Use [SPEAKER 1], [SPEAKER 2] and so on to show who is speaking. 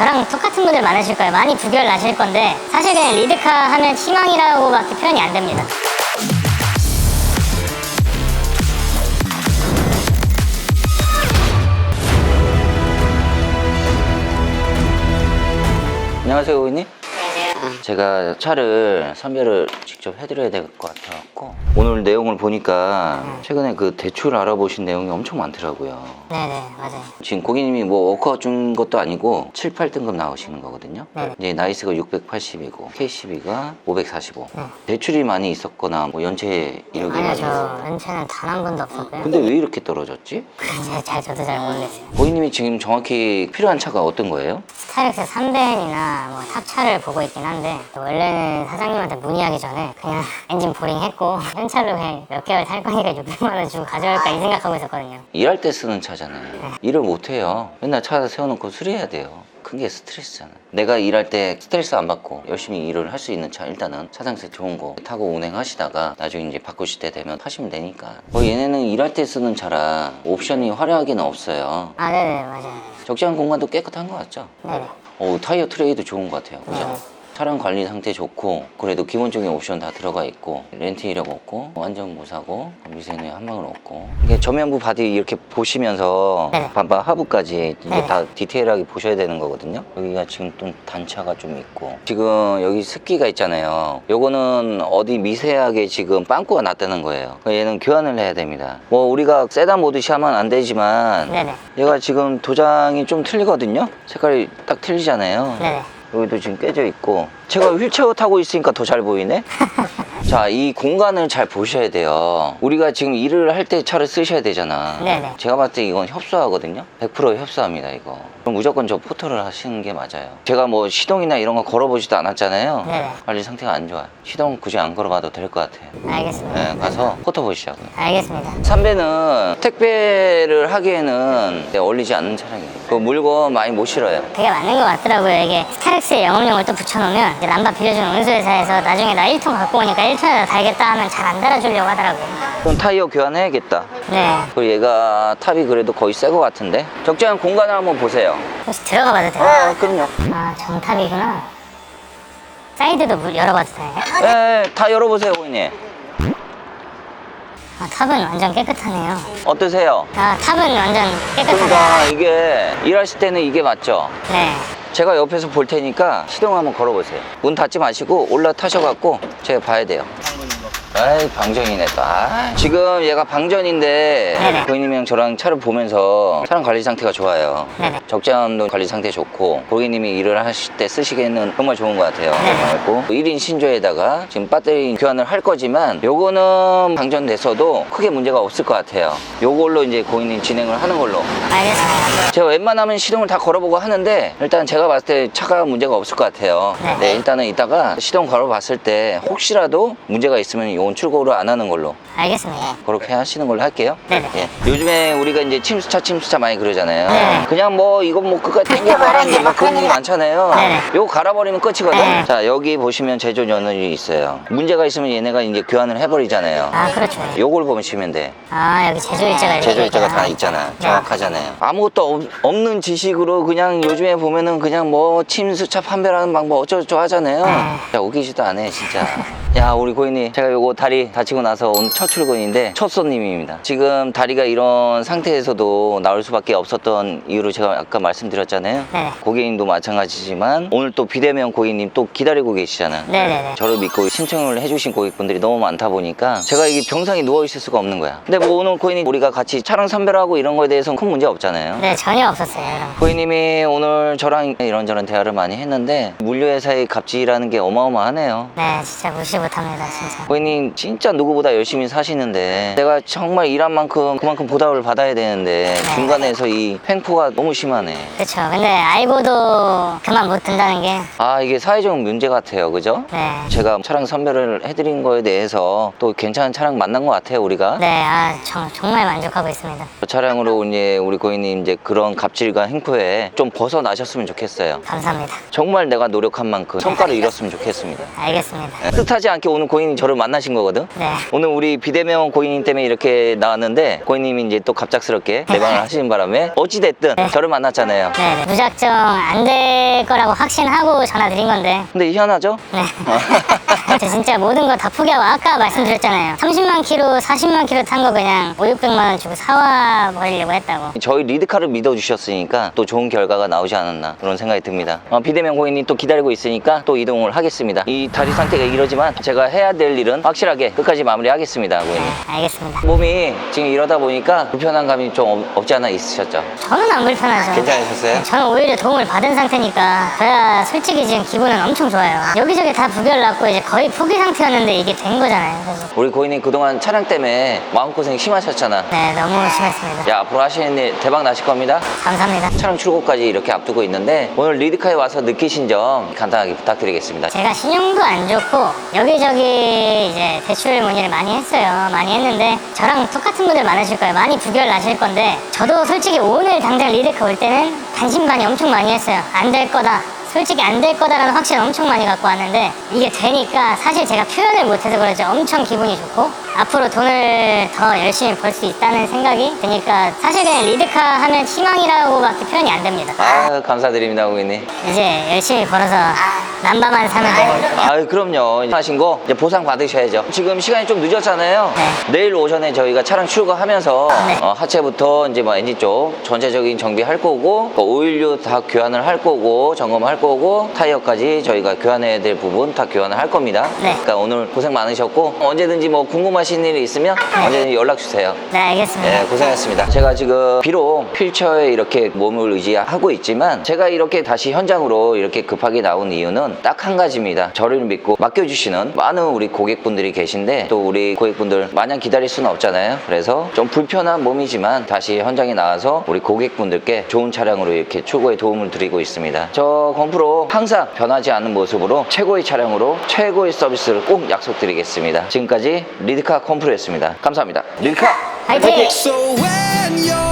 [SPEAKER 1] 저랑 똑같은 분들 많으실 거예요. 많이 부결 나실 건데 사실 그냥 리드카 하면 희망이라고밖에 표현이 안 됩니다.
[SPEAKER 2] 안녕하세요, 고객님. 제가 차를 선별을 직접 해드려야 될 것 같아갖고 오늘 내용을 보니까 최근에 그 대출 알아보신 내용이 엄청 많더라고요.
[SPEAKER 1] 네네 맞아요.
[SPEAKER 2] 지금 고객님이 뭐 워커 준 것도 아니고 7, 8등급 나오시는 거거든요.
[SPEAKER 1] 네.
[SPEAKER 2] 이제 나이스가 680이고 K12가 545.
[SPEAKER 1] 네.
[SPEAKER 2] 대출이 많이 있었거나 뭐 연체 이력이
[SPEAKER 1] 아니요 저. 연체는 단 한 번도 없었고요.
[SPEAKER 2] 근데 왜 이렇게 떨어졌지?
[SPEAKER 1] 잘, 잘 저도 잘 모르겠어요.
[SPEAKER 2] 고객님이 지금 정확히 필요한 차가 어떤 거예요?
[SPEAKER 1] 스타렉스 3벤이나 뭐 탑차를 보고 있긴 한데 원래는 사장님한테 문의하기 전에 그냥 엔진 보링 했고 현찰로 그냥 몇 개월 탈 거니까 600만 원 주고 가져갈까 이 생각하고 있었거든요.
[SPEAKER 2] 일할 때 쓰는 차잖아요. 일을 못 해요. 맨날 차 세워놓고 수리해야 돼요. 큰게 스트레스잖아. 내가 일할 때 스트레스 안 받고 열심히 일을 할 수 있는 차 일단은 차상세 좋은 거 타고 운행하시다가 나중에 이제 바꾸실 때 되면 타시면 되니까. 뭐 얘네는 일할 때 쓰는 차라 옵션이 화려하게는 없어요.
[SPEAKER 1] 아 네네 맞아요.
[SPEAKER 2] 적재한 공간도 깨끗한 것 같죠?
[SPEAKER 1] 네네.
[SPEAKER 2] 어, 타이어 트레이도 좋은 것 같아요. 그죠?
[SPEAKER 1] 네.
[SPEAKER 2] 차량 관리 상태 좋고 그래도 기본적인 옵션 다 들어가 있고 렌트 이력 없고 완전 무사고 미세누 한 방울 없고 이게 전면부 바디 이렇게 보시면서
[SPEAKER 1] 네.
[SPEAKER 2] 반반 하부까지 이제
[SPEAKER 1] 네.
[SPEAKER 2] 다 디테일하게 보셔야 되는 거거든요 여기가 지금 좀 단차가 좀 있고 지금 여기 습기가 있잖아요 요거는 어디 미세하게 지금 빵꾸가 났다는 거예요 얘는 교환을 해야 됩니다 뭐 우리가 세단 모드시 하면 안 되지만
[SPEAKER 1] 네네.
[SPEAKER 2] 얘가 지금 도장이 좀 틀리거든요 색깔이 딱 틀리잖아요
[SPEAKER 1] 네네.
[SPEAKER 2] 여기도 지금 깨져 있고. 제가 휠체어 타고 있으니까 더 잘 보이네 자 이 공간을 잘 보셔야 돼요. 우리가 지금 일을 할 때 차를 쓰셔야 되잖아.
[SPEAKER 1] 네네.
[SPEAKER 2] 제가 봤을 때 이건 협소하거든요. 100% 협소합니다 이거. 그럼 무조건 저 포토를 하시는 게 맞아요. 제가 뭐 시동이나 이런 거 걸어보지도 않았잖아요.
[SPEAKER 1] 네네.
[SPEAKER 2] 관리 상태가 안 좋아요. 시동 굳이 안 걸어봐도 될 것 같아요.
[SPEAKER 1] 알겠습니다.
[SPEAKER 2] 네, 가서 포토 보시자고요
[SPEAKER 1] 알겠습니다.
[SPEAKER 2] 삼배는 택배를 하기에는 네, 어울리지 않는 차량이에요. 그 물건 많이 못 실어요.
[SPEAKER 1] 그게 맞는 것 같더라고요. 이게 스타렉스에 영업용을 또 붙여놓으면 이제 남바 빌려주는 운수회사에서 나중에 나 1톤 갖고 오니까 1 톤에다 달겠다 하면 잘 안 달아주려고 하더라고요.
[SPEAKER 2] 그럼 타이어 교환해야겠다
[SPEAKER 1] 네.
[SPEAKER 2] 그리고 얘가 탑이 그래도 거의 새것 같은데 적재한 공간을 한번 보세요
[SPEAKER 1] 혹시 들어가 봐도 돼요?
[SPEAKER 2] 아 그럼요
[SPEAKER 1] 아, 정탑이구나. 사이드도 물 열어봐도 돼요?
[SPEAKER 2] 예, 예, 다 열어보세요 고객님
[SPEAKER 1] 아, 탑은 완전 깨끗하네요.
[SPEAKER 2] 어떠세요?
[SPEAKER 1] 아, 탑은 완전
[SPEAKER 2] 그러니까
[SPEAKER 1] 깨끗하다.
[SPEAKER 2] 이게 일하실 때는 이게 맞죠?
[SPEAKER 1] 네.
[SPEAKER 2] 제가 옆에서 볼 테니까 시동 한번 걸어보세요. 문 닫지 마시고 올라타셔갖고 제가 봐야 돼요 아이 방전이네 또 아, 지금 얘가 방전인데
[SPEAKER 1] 네네.
[SPEAKER 2] 고객님이랑 저랑 차를 보면서 차량 관리 상태가 좋아요
[SPEAKER 1] 네네.
[SPEAKER 2] 적재함도 관리 상태 좋고 고객님이 일을 하실 때 쓰시기에는 정말 좋은 것 같아요
[SPEAKER 1] 네네.
[SPEAKER 2] 그리고 1인 신조에다가 지금 배터리 교환을 할 거지만 요거는 방전돼서도 크게 문제가 없을 것 같아요 요걸로 이제 고객님 진행을 하는 걸로
[SPEAKER 1] 알겠습니다.
[SPEAKER 2] 제가 웬만하면 시동을 다 걸어보고 하는데 일단 제가 봤을 때 차가 문제가 없을 것 같아요.
[SPEAKER 1] 네.
[SPEAKER 2] 네, 일단은 이따가 시동 걸어봤을 때 혹시라도 문제가 있으면 이건 출고를 안 하는 걸로
[SPEAKER 1] 알겠습니다.
[SPEAKER 2] 그렇게 하시는 걸로 할게요.
[SPEAKER 1] 네네.
[SPEAKER 2] 예. 요즘에 우리가 이제 침수차 침수차 많이 그러잖아요.
[SPEAKER 1] 네.
[SPEAKER 2] 그냥 뭐 이건 뭐 끝까지 땡겨봐라는데 막 그런 얘기 많잖아요.
[SPEAKER 1] 네네.
[SPEAKER 2] 요거 갈아버리면 끝이거든.
[SPEAKER 1] 네.
[SPEAKER 2] 자 여기 보시면 제조 연원이 있어요. 문제가 있으면 얘네가 이제 교환을 해버리잖아요.
[SPEAKER 1] 아, 그렇죠.
[SPEAKER 2] 요걸 보시면 돼.
[SPEAKER 1] 아, 여기 제조일자가
[SPEAKER 2] 제조 일자가
[SPEAKER 1] 있구나.
[SPEAKER 2] 다 있잖아.
[SPEAKER 1] 네.
[SPEAKER 2] 정확하잖아요. 아무것도 없, 없는 지식으로 그냥 요즘에 보면은 그냥 뭐 침수차 판별하는 방법 어쩌고저쩌고 하잖아요.
[SPEAKER 1] 네.
[SPEAKER 2] 야, 웃기지도 않아, 진짜. 야, 우리 고객님. 제가 요거 다리 다치고 나서 오늘 첫 출근인데 첫 손님입니다. 지금 다리가 이런 상태에서도 나올 수밖에 없었던 이유로 제가 아까 말씀드렸잖아요.
[SPEAKER 1] 네네.
[SPEAKER 2] 고객님도 마찬가지지만 오늘 또 비대면 고객님 또 기다리고 계시잖아.
[SPEAKER 1] 네네네.
[SPEAKER 2] 저를 믿고 신청을 해주신 고객분들이 너무 많다 보니까 제가 이게 병상에 누워 있을 수가 없는 거야. 근데 뭐 오늘 고객님 우리가 같이 차량 선별하고 이런 거에 대해서는 큰 문제 없잖아요.
[SPEAKER 1] 네, 전혀 없었어요.
[SPEAKER 2] 고객님이 오늘 저랑 이런저런 대화를 많이 했는데 물류회사의 갑질이라는 게 어마어마하네요.
[SPEAKER 1] 네, 진짜 무시 못합니다, 진짜.
[SPEAKER 2] 고객님 진짜 누구보다 열심히 사시는데 내가 정말 일한 만큼 그만큼 보답을 받아야 되는데 중간에서 이 횡포가 너무 심하네.
[SPEAKER 1] 그렇죠. 근데 알고도 그만 못 든다는 게,
[SPEAKER 2] 아 이게 사회적 문제 같아요, 그죠?
[SPEAKER 1] 네.
[SPEAKER 2] 제가 차량 선별을 해드린 거에 대해서 또 괜찮은 차량 만난 것 같아요, 우리가.
[SPEAKER 1] 네, 아, 정, 정말 만족하고 있습니다.
[SPEAKER 2] 그 차량으로 이제 우리 고객님 이제 그런 갑질과 행포에 좀 벗어나셨으면 좋겠어요.
[SPEAKER 1] 감사합니다.
[SPEAKER 2] 정말 내가 노력한 만큼 성과를 이뤘으면 좋겠습니다.
[SPEAKER 1] 알겠습니다.
[SPEAKER 2] 네, 뜻하지 않게 오늘 고객님 저를 만나신 거거든.
[SPEAKER 1] 네.
[SPEAKER 2] 오늘 우리 비대면 고객님 때문에 이렇게 나왔는데 고객님이 이제 또 갑작스럽게 내방을 하시는 바람에 어찌됐든 저를 만났잖아요.
[SPEAKER 1] 네, 네. 무작정 안 될 거라고 확신하고 전화 드린 건데.
[SPEAKER 2] 근데 희한하죠?
[SPEAKER 1] 네. 저 진짜 모든 거 다 포기하고 아까 말씀드렸잖아요. 30만 킬로, 40만 킬로 탄 거 그냥 5, 600만 원 주고 사와 버리려고 했다고.
[SPEAKER 2] 저희 리드카를 믿어주셨으니까 또 좋은 결과가 나오지 않았나 그런 생각이 듭니다. 어, 비대면 고객님 또 기다리고 있으니까 또 이동을 하겠습니다. 이 다리 상태가 이러지만 제가 해야 될 일은 확실하게 끝까지 마무리하겠습니다, 고객님.
[SPEAKER 1] 네, 알겠습니다.
[SPEAKER 2] 몸이 지금 이러다 보니까 불편한 감이 좀 없- 없지 않아 있으셨죠?
[SPEAKER 1] 저는 안 불편하죠.
[SPEAKER 2] 괜찮으셨어요?
[SPEAKER 1] 저는 오히려 도움을 받은 상태니까 저야 솔직히 지금 기분은 엄청 좋아요. 여기저기 다 부결 났고 이제 거의 포기 상태였는데 이게 된 거잖아요. 그래서
[SPEAKER 2] 우리 고객님 그동안 차량 때문에 마음고생 심하셨잖아.
[SPEAKER 1] 네, 너무 심했습니다.
[SPEAKER 2] 야, 앞으로 하시는 일 대박 나실 겁니다.
[SPEAKER 1] 감사합니다.
[SPEAKER 2] 차량 출고까지 이렇게 앞두고 있는데 오늘 리드카에 와서 느끼신 점 간단하게 부탁드리겠습니다.
[SPEAKER 1] 제가 신용도 안 좋고 여기저기 이제 대출 문의를 많이 했어요. 많이 했는데 저랑 똑같은 분들 많으실 거예요. 많이 부결 나실 건데 저도 솔직히 오늘 당장 리드카 올 때는 반신반의 엄청 많이 했어요. 안 될 거다. 솔직히 안 될 거다라는 확신을 엄청 많이 갖고 왔는데 이게 되니까 사실 제가 표현을 못해서 그렇지 엄청 기분이 좋고 앞으로 돈을 더 열심히 벌 수 있다는 생각이 드니까 사실 그냥 리드카 하면 희망이라고밖에 표현이 안 됩니다.
[SPEAKER 2] 아 감사드립니다, 고객님.
[SPEAKER 1] 이제 열심히 벌어서 남바만 사면 됩니다.
[SPEAKER 2] 아유 그럼요 하신 거 이제 보상 받으셔야죠 지금 시간이 좀 늦었잖아요
[SPEAKER 1] 네.
[SPEAKER 2] 내일 오전에 저희가 차량 출고하면서
[SPEAKER 1] 네.
[SPEAKER 2] 어, 하체부터 이제 뭐 엔진 쪽 전체적인 정비할 거고 그 오일류 다 교환을 할 거고 점검할 거고 타이어까지 저희가 교환해야 될 부분 다 교환을 할 겁니다
[SPEAKER 1] 네.
[SPEAKER 2] 그러니까 오늘 고생 많으셨고 언제든지 뭐 궁금하신 일이 있으면 언제든지 연락 주세요
[SPEAKER 1] 네, 알겠습니다.
[SPEAKER 2] 예, 고생했습니다. 제가 지금 비록 휠체어에 이렇게 몸을 의지하고 있지만 제가 이렇게 다시 현장으로 이렇게 급하게 나온 이유는 딱 한 가지입니다. 저를 믿고 맡겨주시는 많은 우리 고객분들이 계신데 또 우리 고객분들 마냥 기다릴 수는 없잖아요. 그래서 좀 불편한 몸이지만 다시 현장에 나와서 우리 고객분들께 좋은 차량으로 이렇게 출고에 도움을 드리고 있습니다. 저 건프로 항상 변하지 않는 모습으로 최고의 차량으로 최고의 서비스를 꼭 약속드리겠습니다. 지금까지 리드카 밀카 컴프로 였습니다 감사합니다. 밀카!
[SPEAKER 1] 화이팅!